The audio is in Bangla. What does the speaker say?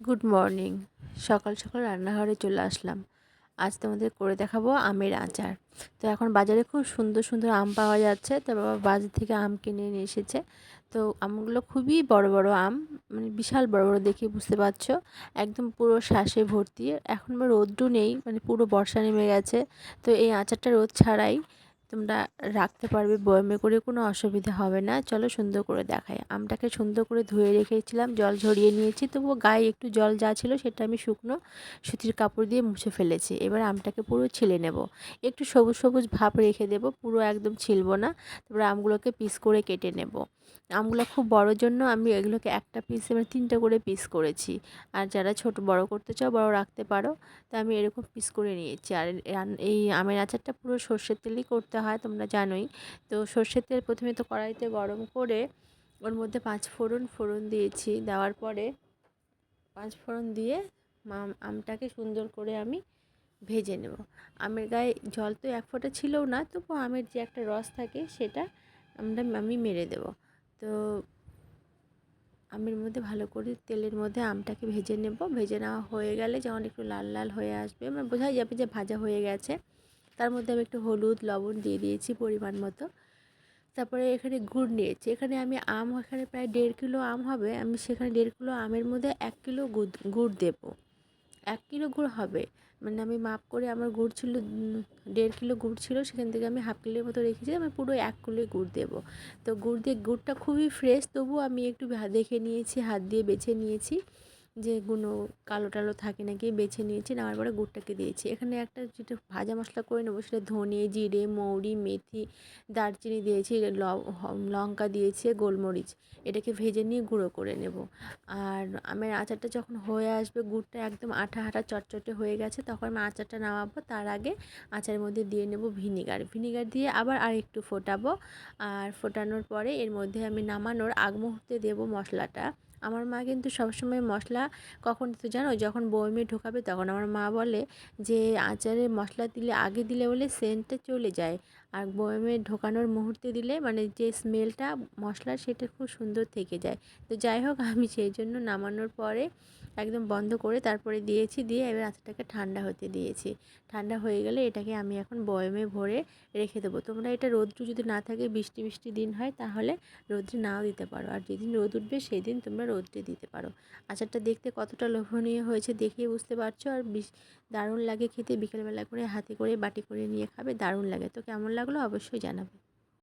গুড মর্নিং সকাল সকাল রান্নাঘরে চলে আসলাম। আজ তোমাদের করে দেখাবো আমের আচার। তো এখন বাজারে খুব সুন্দর সুন্দর আম পাওয়া যাচ্ছে। তো বাবা বাজার থেকে আম কিনে নিয়ে এসেছে। তো আমগুলো খুবই বড় বড় আম মানে বিশাল বড় বড় দেখে বুঝতে পারছ। একদম পুরো শ্বাসে ভর্তি। এখন রোদ্রু নেই মানে পুরো বর্ষা নেমে গেছে। তো এই আচারটা রোদ ছাড়াই তোমরা রাখতে পারবে, বয়মে করে কোনো অসুবিধা হবে না। চলো সুন্দর করে দেখাই। আমটাকে সুন্দর করে ধুয়ে রেখেছিলাম, জল ঝরিয়ে নিয়েছি। তবুও গায়ে একটু জল যা ছিল সেটা আমি শুকনো সুতির কাপড় দিয়ে মুছে ফেলেছি। এবার আমটাকে পুরো ছিলে নেব। একটু সবুজ সবুজ ভাব রেখে দেব, পুরো একদম ছিলবো না। তারপরে আমগুলোকে পিস করে কেটে নেব। আমগুলো খুব বড়োর জন্য আমি এগুলোকে একটা পিস, এবার তিনটা করে পিস করেছি। আর যারা ছোট, বড় করতে চাও, বড় রাখতে পারো। তো আমি এরকম পিস করে নিয়েছি। আর এই আমের আচারটা পুরো সর্ষের তেলেই করতে হয়, তোমরা জানোই। তো সর্ষের তেল প্রথমে তো কড়াইতে গরম করে ওর মধ্যে পাঁচ ফোড়ন ফোড়ন দিয়েছি। দেওয়ার পরে পাঁচ ফোড়ন দিয়ে আমটাকে সুন্দর করে আমি ভেজে নেব। আমের গায়ে জল তো এক ফোঁটা ছিলও না তবু আমের যে একটা রস থাকে সেটা আমরা আমি মেরে দেব। তো আমের মধ্যে ভালো করে তেলের মধ্যে আমটাকে ভেজে নেব। ভেজে নেওয়া হয়ে গেলে যখন একটু লাল লাল হয়ে আসবে মানে বোঝাই যাবে যে ভাজা হয়ে গেছে। তার মধ্যে আমি একটু হলুদ, লবণ দিয়ে দিয়েছি পরিমাণ মতো। তারপরে এখানে গুড় নিয়েছি। এখানে আমি আম, এখানে প্রায় দেড় কিলো আম হবে। আমি সেখানে দেড় কিলো আমের মধ্যে এক কিলো গুড় গুড় দেবো। এক কিলো গুড় হবে। মানে আমি মাপ করে আমার গুড় ছিল, দেড় কিলো গুড় ছিল, সেখান থেকে আমি হাফ কিলোর মতো রেখেছি। আমি পুরো এক কিলোই গুড় দেবো। তো গুড় দিয়ে, গুড়টা খুবই ফ্রেশ তবু আমি একটু দেখে নিয়েছি, হাত দিয়ে বেছে নিয়েছি। যে গুঁড়ো কালো টালো থাকে নাকি বেছে নিয়েছি, নেওয়ার পরে গুড়টাকে দিয়েছি। এখানে একটা যেটা ভাজা মশলা করে নেব সেটা ধনে, জিরে, মৌরি, মেথি, দারচিনি দিয়েছি লঙ্কা দিয়েছি, গোলমরিচ। এটাকে ভেজে নিয়ে গুঁড়ো করে নেব। আর আমের আচারটা যখন হয়ে আসবে, গুড়টা একদম আঠা আঠা চটচটে হয়ে গেছে, তখন আমি আচারটা নামাবো। তার আগে আচারের মধ্যে দিয়ে নেব ভিনিগার। ভিনিগার দিয়ে আবার আর একটু ফোটাবো। আর ফোটানোর পরে এর মধ্যে আমি নামানোর আগ মুহূর্তে দেবো মশলাটা। আমার মা কিন্তু সবসময় মশলা কখন তো জানো? যখন বয়মে ঢোকাবে তখন আমার মা বলে যে, আচারে মশলা দিলে, আগে দিলে বলে সেন্টটা চলে যায়। আর বয়মে ঢোকানোর মুহূর্তে দিলে মানে যে স্মেলটা মশলার সেটা খুব সুন্দর থেকে যায়। তো যাই হোক, আমি সেই জন্য নামানোর পরে একদম বন্ধ করে তারপরে দিয়েছি, দিয়ে এবার আচারটাকে ঠান্ডা হতে দিয়েছি। ঠান্ডা হয়ে গেলে এটাকে আমি এখন বয়মে ভরে রেখে দেবো। তোমরা এটা রোদ্রু যদি না থাকে, বৃষ্টি বৃষ্টি দিন হয়, তাহলে রোদ্রে নাও দিতে পারো। আর যেদিন রোদ উঠবে সেই দিন তোমরা রোদ্রে দিতে পারো। আচারটা দেখতে কতটা লোভনীয় হয়েছে দেখিয়ে বুঝতে পারছ? আর দারুণ লাগে খেতে। বিকেলবেলা করে হাতে করে বাটি করে নিয়ে খাবে, দারুণ লাগে। তো কেমন লাগল অবশ্যই জানাবে।